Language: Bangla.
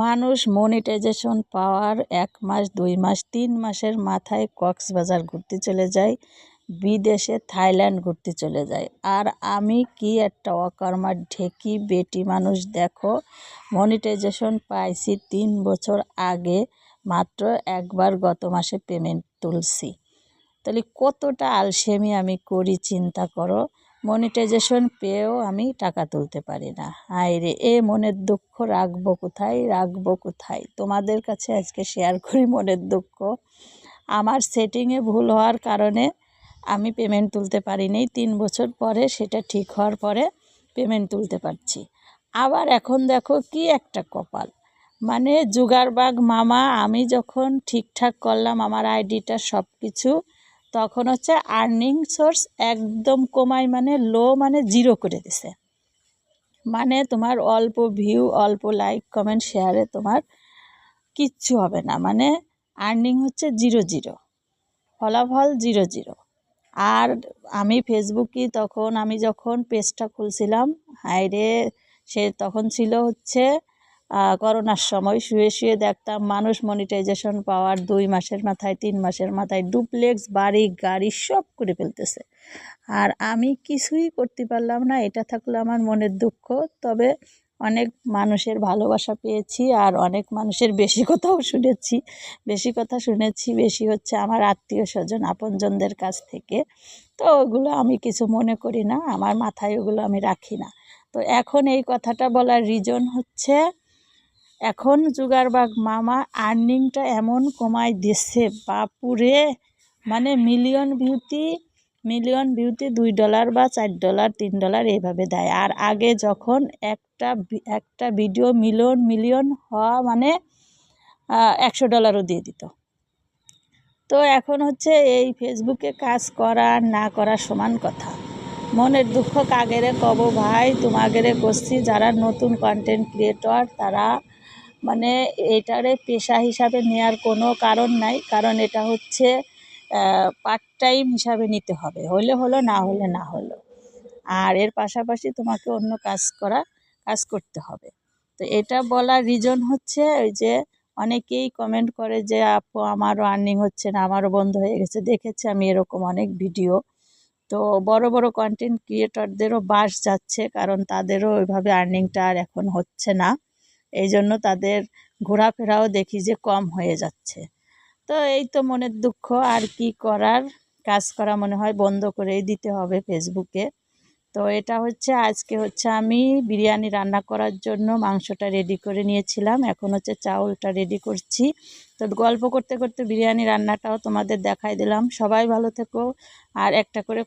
মানুষ মনিটাইজেশন পাওয়ার এক মাস, দুই মাস, তিন মাসের মাথায় কক্সবাজার ঘুরতে চলে যায়, বিদেশে থাইল্যান্ড ঘুরতে চলে যায়। আর আমি কি একটা অকর্মার ঢেকি বেটি মানুষ, দেখো মনিটাইজেশন পাইছি তিন বছর আগে, মাত্র একবার গত মাসে পেমেন্ট তুলছি। তাহলে কতটা আলসেমি আমি করি, চিন্তা করো। মনিটাইজেশন পেয়েও আমি টাকা তুলতে পারি না। হায় রে, এ মনের দুঃখ রাখব কোথায়? রাখব কোথায়? তোমাদের কাছে আজকে শেয়ার করি মনের দুঃখ। আমার সেটিংয়ে ভুল হওয়ার কারণে আমি পেমেন্ট তুলতে পারিনি। তিন বছর পরে সেটা ঠিক হওয়ার পরে পেমেন্ট তুলতে পারছি। আবার এখন দেখো কি একটা কপাল। মানে জুগারবাগ মামা, আমি যখন ঠিকঠাক করলাম, আমার আইডিটা সব কিছু তখন হচ্ছে আর্নিং সোর্স একদম কমায় মানে লো মানে জিরো করে দিছে। মানে তোমার অল্প ভিউ অল্প লাইক কমেন্ট শেয়ারে তোমার কিচ্ছু হবে না। মানে আর্নিং হচ্ছে জিরো জিরো ফলাফল জিরো জিরো আর আমি ফেসবুকে তখন আমি যখন পেজটা খুলছিলাম হাইরে সে তখন ছিল হচ্ছে করোনার সময় শুয়ে শুয়ে দেখতাম মানুষ মনিটাইজেশন পাওয়ার দুই মাসের মাথায়, তিন মাসের মাথায় ডুপ্লেক্স বাড়ি, গাড়ি সব করে ফেলতেছে। আর আমি কিছুই করতে পারলাম না, এটা থাকলে আমার মনের দুঃখ। তবে অনেক মানুষের ভালোবাসা পেয়েছি আর অনেক মানুষের বেশি কথাও শুনেছি। বেশি কথা শুনেছি, বেশি হচ্ছে আমার আত্মীয় স্বজন, আপনজনদের কাছ থেকে। তো ওগুলো আমি কিছু মনে করি না, আমার মাথায় ওগুলো আমি রাখি না। তো এখন এই কথাটা বলার রিজন হচ্ছে এখন জুগারবাগ মামা আর্নিংটা এমন কমায় দিচ্ছে, বাপুরে। মানে মিলিয়ন ভিউতি মিলিয়ন ভিউতে দুই ডলার বা চার ডলার তিন ডলার এইভাবে দেয়। আর আগে যখন একটা একটা ভিডিও মিলিয়ন মিলিয়ন হওয়া মানে একশো ডলারও দিয়ে দিত। তো এখন হচ্ছে এই ফেসবুকে কাজ করা না করা সমান কথা। মনের দুঃখ কাগেরে কব ভাই, তোমাগেরে করছি। যারা নতুন কন্টেন্ট ক্রিয়েটর তারা মানে এটারে পেশা হিসাবে নেওয়ার কোনো কারণ নাই। কারণ এটা হচ্ছে পার্ট টাইম হিসাবে নিতে হবে। হলে হলো, না হলে না হলো। আর এর পাশাপাশি তোমাকে অন্য কাজ করা, কাজ করতে হবে। তো এটা বলার রিজন হচ্ছে, ওই যে অনেকেই কমেন্ট করে যে, আপু আমারও আর্নিং হচ্ছে না, আমারও বন্ধ হয়ে গেছে। দেখেছি আমি এরকম অনেক ভিডিও তো বড় বড় কন্টেন্ট ক্রিয়েটরদেরও বাস যাচ্ছে, কারণ তাদেরও ওইভাবে আর্নিংটা আর এখন হচ্ছে না। এই জন্য তাদের ঘোরাফেরাও দেখি যে কম হয়ে যাচ্ছে। তো এই তো মনের দুঃখ, আর কি করার? কাজ করা মনে হয় বন্ধ করেই দিতে হবে ফেসবুকে তো এটা হচ্ছে, আজকে হচ্ছে আমি বিরিয়ানি রান্না করার জন্য মাংসটা রেডি করে নিয়েছিলাম। এখন হচ্ছে চাউলটা রেডি করছি। তো গল্প করতে করতে বিরিয়ানি রান্নাটাও তোমাদের দেখাই দিলাম। সবাই ভালো থেকো, আর একটা করে